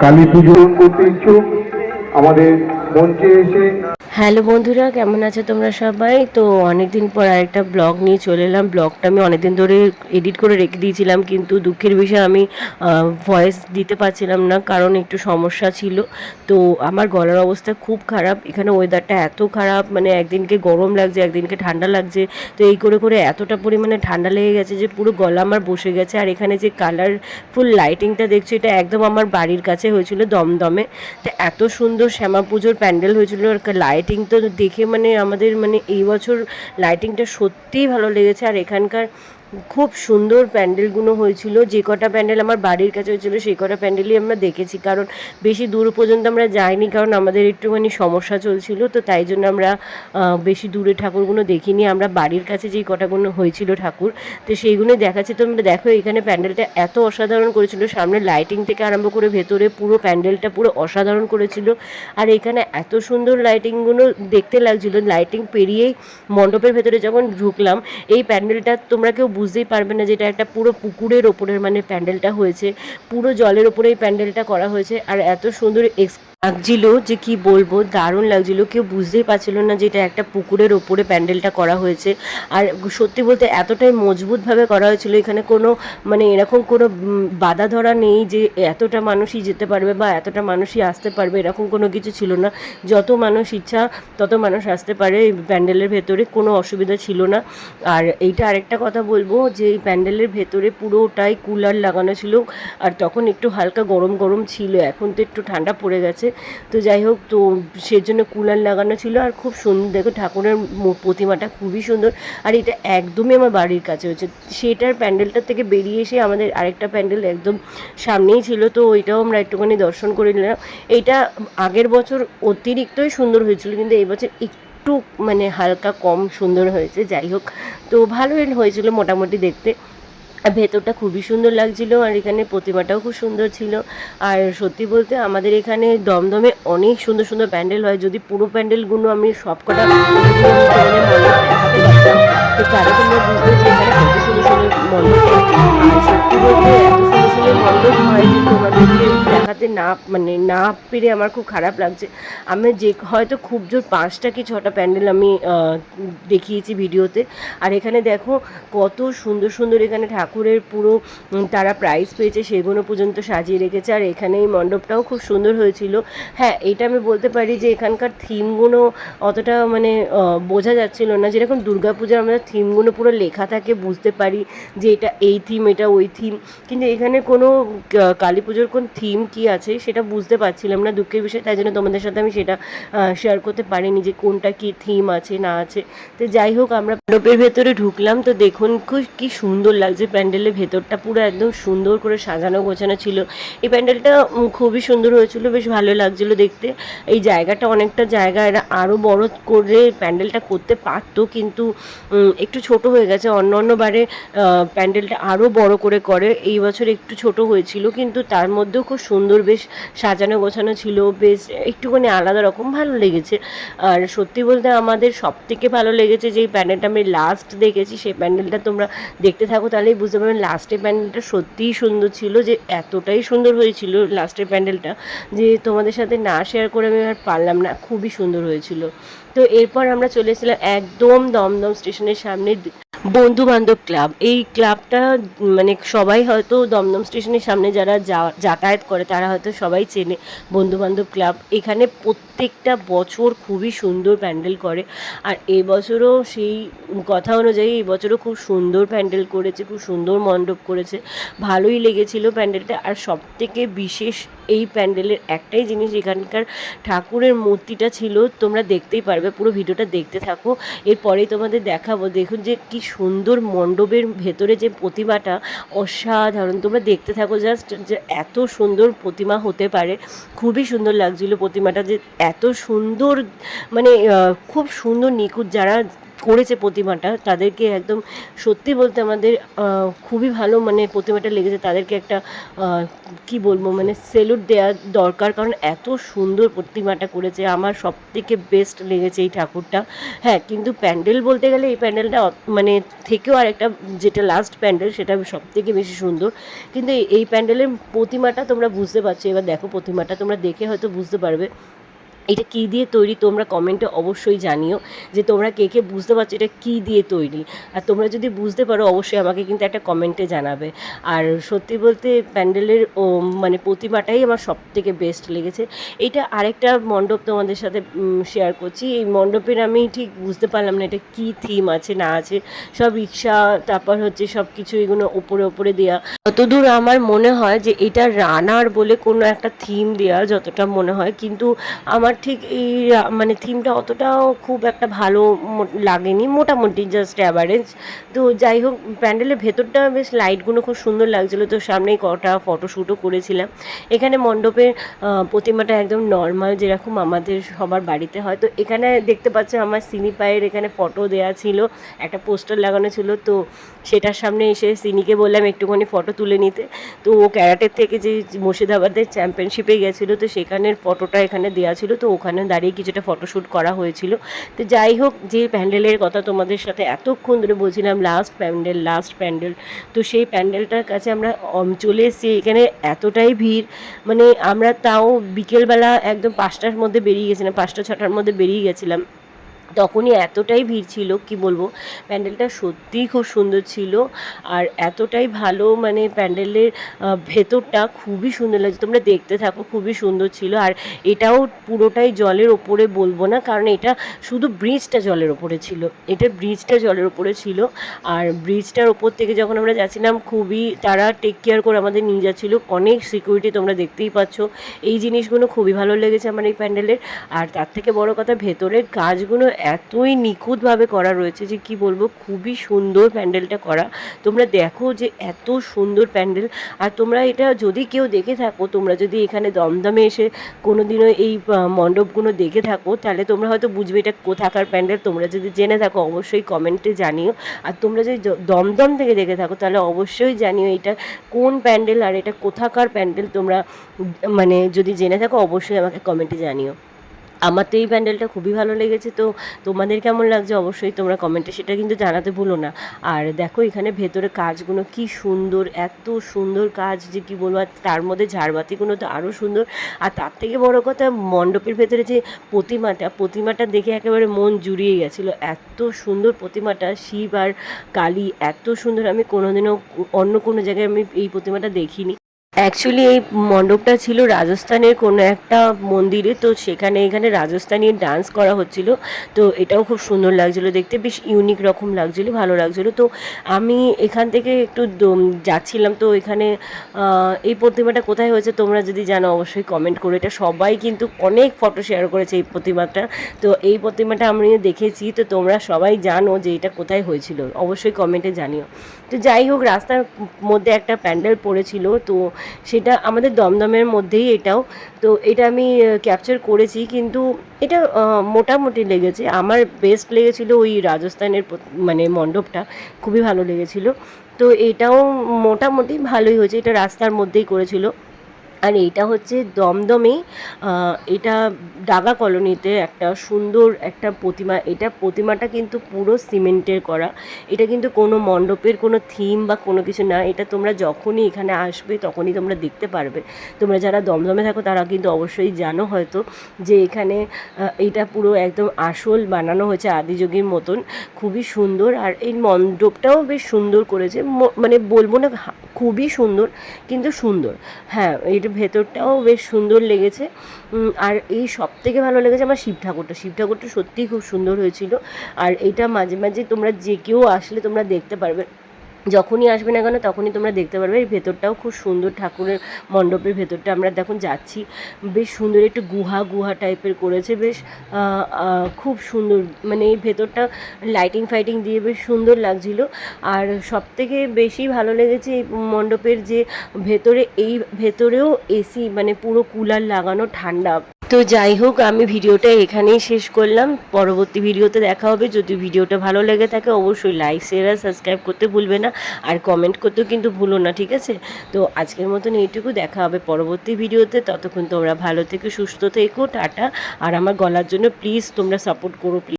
কালী পুজো আমাদের মঞ্চে এসে হ্যালো বন্ধুরা, কেমন আছো তোমরা সবাই? তো অনেকদিন পর আরেকটা ব্লগ নিয়ে চলে এলাম। ব্লগটা আমি অনেকদিন ধরে এডিট করে রেখে দিয়েছিলাম, কিন্তু দুঃখের বিষয়ে আমি ভয়েস দিতে পারছিলাম না, কারণ একটু সমস্যা ছিল। তো আমার গলার অবস্থা খুব খারাপ। এখানে ওয়েদারটা এত খারাপ মানে একদিনকে গরম লাগছে, একদিনকে ঠান্ডা লাগছে। তো এই করে করে এতটা পরিমাণে ঠান্ডা লেগে গেছে যে পুরো গলা আমার বসে গেছে। আর এখানে যে কালারফুল লাইটিংটা দেখছ, এটা একদম আমার বাড়ির কাছে হয়েছিল দমদমে। তো এত সুন্দর শ্যামা পুজোর প্যান্ডেল হয়েছিল আর লাইটিং তো দেখে মানে আমাদের মানে এই বছর লাইটিংটা সত্যিই ভালো লেগেছে। আর এখানকার খুব সুন্দর প্যান্ডেলগুলো হয়েছিল। যে কটা প্যান্ডেল আমার বাড়ির কাছে হয়েছিল, সেই কটা প্যান্ডেলই আমরা দেখেছি। কারণ বেশি দূর পর্যন্ত আমরা যাইনি, কারণ আমাদের একটুখানি সমস্যা চলছিল। তো তাই জন্য আমরা বেশি দূরে ঠাকুরগুলো দেখিনি। আমরা বাড়ির কাছে যেই কটাগুলো হয়েছিল ঠাকুর, তো সেইগুলো দেখাচ্ছি। তোমরা দেখো, এখানে প্যান্ডেলটা এত অসাধারণ করেছিল। সামনে লাইটিং থেকে আরম্ভ করে ভেতরে পুরো প্যান্ডেলটা পুরো অসাধারণ করেছিল। আর এখানে এত সুন্দর লাইটিংগুলো দেখতে লাগছিল। লাইটিং পেরিয়েই মণ্ডপের ভেতরে যখন ঢুকলাম, এই প্যান্ডেলটা তোমরা কেউ বুঝতেই পারবেন না যে যেটা একটা পুরো পুকুরের ওপরের মানে প্যান্ডেলটা হয়েছে, পুরো জলের ওপরে এই প্যান্ডেলটা করা হয়েছে, আর এত সুন্দর এক্স লাগছিল যে কি বলব, দারুণ লাগছিল। কেউ বুঝতেই পারছিল না যে এটা একটা পুকুরের ওপরে প্যান্ডেলটা করা হয়েছে। আর সত্যি বলতে এতটাই মজবুতভাবে করা হয়েছিল, এখানে কোনো মানে এরকম কোনো বাধা ধরা নেই যে এতটা মানুষই যেতে পারবে বা এতটা মানুষই আসতে পারবে, এরকম কোনো কিছু ছিল না। যত মানুষ ইচ্ছা তত মানুষ আসতে পারে, এই প্যান্ডেলের ভেতরে কোনো অসুবিধা ছিল না। আর এইটা আরেকটা কথা বলব যে এই প্যান্ডেলের ভেতরে পুরোটাই কুলার লাগানো ছিল। আর তখন একটু হালকা গরম গরম ছিল, এখন তো একটু ঠান্ডা পড়ে গেছে। তো যাই হোক, তো সেজন্য কুলার লাগানো ছিল আর খুব সুন্দর, দেখো ঠাকুরের প্রতিমাটা খুবই সুন্দর আর এটা একদমই আমার বাড়ির কাছে হচ্ছে সেটার প্যান্ডেলটার থেকে বেরিয়ে এসে আমাদের আরেকটা প্যান্ডেল একদম সামনেই ছিল, তো ওইটাও আমরা একটুখানি দর্শন করে নিলাম। এইটা আগের বছর অতিরিক্তই সুন্দর হয়েছিল, কিন্তু এই বছর একটু মানে হালকা কম সুন্দর হয়েছে, যাই হোক। তো ভালোই হয়েছিল মোটামুটি দেখতে। ভেতরটা খুবই সুন্দর লাগছিল আর এখানে প্রতিমাটাও খুব সুন্দর ছিল আর সত্যি বলতে আমাদের এখানে দমদমে অনেক সুন্দর সুন্দর প্যান্ডেল হয় যদি পুরো প্যান্ডেলগুলো আমি সব কটা তো সুন্দর সুন্দর হয়। যে দেখাতে না মানে না পেরে আমার খুব খারাপ লাগছে। আমি যে, হয়তো খুব জোর পাঁচটা কি ছটা প্যান্ডেল আমি দেখিয়েছি ভিডিওতে। আর এখানে দেখো কত সুন্দর সুন্দর এখানে ঠাকুরের পুরো তারা প্রাইজ পেয়েছে, সেগুলো পর্যন্ত সাজিয়ে রেখেছে। আর এখানে এই মণ্ডপটাও খুব সুন্দর হয়েছিল। হ্যাঁ এটা আমি বলতে পারি যে, এখানকার থিমগুলো অতটা মানে বোঝা যাচ্ছিল না। যেরকম দুর্গাপূজার আমরা থিমগুলো পুরো লেখা থাকে, বুঝতে পারি যে, এটা এই থিম, এটা ওই থিম। কিন্তু এখানে কোনো কালী পুজোর কোন থিম কি আছে সেটা বুঝতে পারছিলাম না দুঃখের বিষয়, তাই জন্য তোমাদের সাথে আমি সেটা শেয়ার করতে পারিনি যে কোনটা কি থিম আছে, না আছে। তো যাই হোক, আমরা মণ্ডপের ভেতরে ঢুকলাম, তো দেখুন খুব কি সুন্দর লাগছে প্যান্ডেলের ভেতরটা, পুরো একদম সুন্দর করে সাজানো গোছানো ছিল। এই প্যান্ডেলটা খুবই সুন্দর হয়েছিল, বেশ ভালো লাগছিল দেখতে। এই জায়গাটা অনেকটা জায়গা, এরা আরও বড় করে প্যান্ডেলটা করতে পারতো, কিন্তু একটু ছোট হয়ে গেছে। অন্য অন্য বারে প্যান্ডেলটা আরও বড় করে করে, এই বছর একটু ছোট হয়েছিল, কিন্তু তার মধ্যেও খুব সুন্দর বেশ সাজানো গোছানো ছিল, বেশ একটুখানি আলাদা রকম ভালো লেগেছে। আর সত্যি বলতে আমাদের সব থেকে ভালো লেগেছে যে প্যান্ডেলটা আমি লাস্ট দেখেছি, সেই প্যান্ডেলটা তোমরা দেখতে থাকো, তাহলেই বুঝতে পারবেন লাস্টের প্যান্ডেলটা সত্যিই সুন্দর ছিল, যে এতটাই সুন্দর হয়েছিল লাস্টের প্যান্ডেলটা, যে তোমাদের সাথে না শেয়ার করে আমি আর পারলাম না, খুবই সুন্দর হয়েছিল। তো এরপর আমরা চলে এসেছিলাম একদম দমদম স্টেশনের সামনে বন্ধু বান্ধব ক্লাব। এই ক্লাবটা মানে সবাই হয়তো দমদম স্টেশনের সামনে যারা যাতায়াত করে, তারা হয়তো সবাই চেনে বন্ধু বান্ধব ক্লাব। এখানে প্রত্যেকটা বছর খুবই সুন্দর প্যান্ডেল করে। আর এবছরও সেই কথা অনুযায়ী এবছরও খুব সুন্দর প্যান্ডেল করেছে, খুব সুন্দর মণ্ডপ করেছে। ভালোই লেগেছিল প্যান্ডেলটা। আর সবথেকে বিশেষ এই প্যান্ডেলের একটাই জিনিস, এখানকার ঠাকুরের মূর্তিটা ছিল, তোমরা দেখতেই পারবে, পুরো ভিডিওটা দেখতে থাকো। এরপরেই তোমাদের দেখাবো, দেখুন যে কি সুন্দর মণ্ডপের ভেতরে যে প্রতিমাটা, অসাধারণ। তোমরা দেখতে থাকো জাস্ট যে এত সুন্দর প্রতিমা হতে পারে। খুবই সুন্দর লাগছিল প্রতিমাটা যে এত সুন্দর মানে খুব সুন্দর নিখুঁত যারা করেছে প্রতিমাটা তাদেরকে একদম সত্যি বলতে আমাদের খুবই ভালো মানে প্রতিমাটা লেগেছে। তাদেরকে একটা কি বলব মানে সেলুট দেওয়া দরকার, কারণ এত সুন্দর প্রতিমাটা করেছে। আমার সব থেকে বেস্ট লেগেছে এই ঠাকুরটা। হ্যাঁ কিন্তু প্যান্ডেল বলতে গেলে এই প্যান্ডেলটা মানে থেকেও আর একটা যেটা লাস্ট প্যান্ডেল, সেটা সব থেকে বেশি সুন্দর। কিন্তু এই- প্যান্ডেলের প্রতিমাটা তোমরা বুঝতে পারছ। এবার দেখো প্রতিমাটা, তোমরা দেখে হয়তো বুঝতে পারবে। এটা কী দিয়ে তৈরি তোমরা কমেন্টে অবশ্যই জানিও যে তোমরা কে কে বুঝতে পারছ এটা কী দিয়ে তৈরি। আর তোমরা যদি বুঝতে পারো অবশ্যই আমাকে কিন্তু একটা কমেন্টে জানাবে। আর সত্যি বলতে প্যান্ডেলের ও মানে প্রতিমাটাই আমার সব থেকে বেস্ট লেগেছে। এটা আরেকটা মণ্ডপ তোমাদের সাথে শেয়ার করছি। এই মণ্ডপের আমি ঠিক বুঝতে পারলাম না এটা কী থিম আছে, না আছে। সব রিক্সা, তারপর হচ্ছে সব কিছু এগুলো ওপরে ওপরে দেওয়া যতদূর আমার মনে হয় যে এটা রানার বলে কোনো একটা থিম দেওয়া যতটা মনে হয়। কিন্তু আমার ঠিক এই মানে থিমটা অতটাও খুব একটা ভালো লাগেনি। মোটামুটি জাস্ট অ্যাভারেজ তো যাই হোক, প্যান্ডেলের ভেতরটা বেশ লাইটগুলো খুব সুন্দর লাগছিল। তো সামনেই কটা ফটোশ্যুটও করেছিলাম। এখানে মণ্ডপের প্রতিমাটা একদম নর্মাল যেরকম আমাদের সবার বাড়িতে হয়। তো এখানে দেখতে পাচ্ছ আমার সিনি পায়ের এখানে ফটো দেওয়া ছিল। একটা পোস্টার লাগানো ছিল। তো সেটার সামনে এসে সিনিকে বললাম একটুখানি ফটো তুলে নিতে। তো ও ক্যারাটের থেকে যে মুর্শিদাবাদের চ্যাম্পিয়নশিপে গেছিল, তো সেখানের ফটোটা এখানে দেওয়া ছিল। তো ওখানে দাঁড়িয়ে কিছুটা ফটোশ্যুট করা হয়েছিল। তো যাই হোক, যে প্যান্ডেলের কথা তোমাদের সাথে এতক্ষণ ধরে বলছিলাম লাস্ট প্যান্ডেল লাস্ট প্যান্ডেল, তো সেই প্যান্ডেলটার কাছে আমরা চলে এসেছি। এখানে এতটাই ভিড় মানে আমরা তাও বিকেলবেলা একদম পাঁচটার মধ্যে বেরিয়ে গেছিলাম, পাঁচটা, ছটার মধ্যে বেরিয়ে গেছিলাম। তখনই এতটাই ভিড় ছিল, কি বলব? প্যান্ডেলটা সত্যিই খুব সুন্দর ছিল আর এতটাই ভালো মানে প্যান্ডেলের ভেতরটা খুবই সুন্দর লাগছে। তোমরা দেখতে থাকো, খুবই সুন্দর ছিল আর এটাও পুরোটাই জলের ওপরে বলব না, কারণ এটা শুধু ব্রিজটা জলের ওপরে ছিল। এটা ব্রিজটা জলের ওপরে ছিল আর ব্রিজটার ওপর থেকে যখন আমরা যাচ্ছিলাম, খুবই তারা টেক কেয়ার করে আমাদের নিয়ে যাচ্ছিল। অনেক সিকিউরিটি তোমরা দেখতেই পাচ্ছ। এই জিনিসগুলো খুবই ভালো লেগেছে আমার এই প্যান্ডেলের। আর তার থেকে বড় কথা, ভেতরের কাজগুলো এতই নিখুঁতভাবে করা রয়েছে যে কি বলব, খুবই সুন্দর প্যান্ডেলটা করা। তোমরা দেখো যে এত সুন্দর প্যান্ডেল। আর তোমরা এটা যদি কেউ দেখে থাকো, তোমরা যদি এখানে দমদমে এসে কোনোদিনও এই মণ্ডপগুলো দেখে থাকো, তাহলে তোমরা হয়তো বুঝবে এটা কোথাকার প্যান্ডেল। তোমরা যদি জেনে থাকো, অবশ্যই কমেন্টে জানিও। আর তোমরা যদি দমদম থেকে দেখে থাকো, তাহলে অবশ্যই জানিও এটা কোন প্যান্ডেল আর এটা কোথাকার প্যান্ডেল। তোমরা মানে যদি জেনে থাকো, অবশ্যই আমাকে কমেন্টে জানিও। আমার তো এই প্যান্ডেলটা খুবই ভালো লেগেছে, তো তোমাদের কেমন লাগছে অবশ্যই তোমরা কমেন্টে সেটা কিন্তু জানাতে ভুলো না। আর দেখো এখানে ভেতরে কাজগুলো কি সুন্দর, এত সুন্দর কাজ যে কি বলব, আর তার মধ্যে ঝাড়বাতিগুলো তো আরও সুন্দর। আর তার থেকে বড় কথা মণ্ডপের ভেতরে যে প্রতিমাটা প্রতিমাটা দেখে একেবারে মন জুড়িয়ে গেছিল। এত সুন্দর প্রতিমাটা, শিব আর কালী, এত সুন্দর। আমি কোনোদিনও অন্য কোনো জায়গায় আমি এই প্রতিমাটা দেখিনি। অ্যাকচুয়ালি এই মণ্ডপটা ছিল রাজস্থানের কোনো একটা মন্দিরে, তো সেখানে এখানে রাজস্থানি ডান্স করা হচ্ছিল। তো এটাও খুব সুন্দর লাগছিল দেখতে, বেশ ইউনিক রকম লাগছিল, ভালো লাগছিল। তো আমি এখান থেকে একটু যাচ্ছিলাম, তো এখানে এই প্রতিমাটা কোথায় হয়েছে তোমরা যদি জানো, অবশ্যই কমেন্ট করো। এটা সবাই কিন্তু অনেক ফটো শেয়ার করেছে এই প্রতিমাটা। তো এই প্রতিমাটা আমি দেখেছি, তো তোমরা সবাই জানো যে এটা কোথায় হয়েছিল। অবশ্যই কমেন্টে জানিও। তো যাই হোক, রাস্তার মধ্যে একটা প্যান্ডেল পড়েছিল, তো সেটা আমাদের দমদমের মধ্যেই এটাও। তো এটা আমি ক্যাপচার করেছি, কিন্তু এটা মোটামুটি লেগেছে। আমার বেস্ট লেগেছিল ওই রাজস্থানের মানে মণ্ডপটা, খুবই ভালো লেগেছিল। তো এটাও মোটামুটি ভালোই হয়েছে, এটা রাস্তার মধ্যেই করেছিল। আর এইটা হচ্ছে দমদমেই আহ, এটা ডাগা কলোনিতে একটা সুন্দর একটা প্রতিমা। এটা প্রতিমাটা কিন্তু পুরো সিমেন্টের করা। এটা কিন্তু কোনো মণ্ডপের কোনো থিম বা কোনো কিছু না। এটা তোমরা যখনই এখানে আসবে তখনই তোমরা দেখতে পারবে। তোমরা যারা দমদমে থাকো তারা কিন্তু অবশ্যই জানো হয়তো যে এখানে এটা পুরো একদম আসল বানানো হয়েছে আদিযোগীর মতন। খুবই সুন্দর। আর এই মণ্ডপটাও বেশ সুন্দর করেছে। মানে বলব না খুবই সুন্দর, কিন্তু সুন্দর। হ্যাঁ এর ভেতরটাও বেশ সুন্দর লেগেছে। আর এই সব থেকে ভালো লেগেছে আমার শিব ঠাকুরটা। শিব ঠাকুরটা সত্যিই খুব সুন্দর হয়েছিল। আর এটা মাঝে মাঝে তোমরা যে কেউ আসলে তোমরা দেখতে পারবে। যখনই আসবে না কেন, তখনই তোমরা দেখতে পারবে এই ভেতরটাও খুব সুন্দর ঠাকুরের মণ্ডপের ভেতরটা। আমরা দেখুন যাচ্ছি, বেশ সুন্দর একটু গুহা গুহা টাইপের করেছে, বেশ খুব সুন্দর মানে এই ভেতরটা লাইটিং ফাইটিং দিয়ে বেশ সুন্দর লাগছিল। আর সব থেকে বেশি ভালো লেগেছে এই মণ্ডপের যে ভেতরে, এই ভেতরেও এসি মানে পুরো কুলার লাগানো ঠান্ডা। তো যাই হোক, আমি ভিডিওটা এখানেই শেষ করলাম। পরবর্তী ভিডিওতে দেখা হবে। যদি ভিডিওটা ভালো লেগে থাকে, অবশ্যই লাইক শেয়ার সাবস্ক্রাইব করতে ভুলবে না। আর কমেন্ট করতেও কিন্তু ভুলো না, ঠিক আছে? তো আজকের মতন এইটুকু। দেখা হবে পরবর্তী ভিডিওতে। ততক্ষণ তোমরা ভালো থেকে, সুস্থ থেকো, টাটা। আর আমার গলার জন্য প্লিজ তোমরা সাপোর্ট করো প্লিজ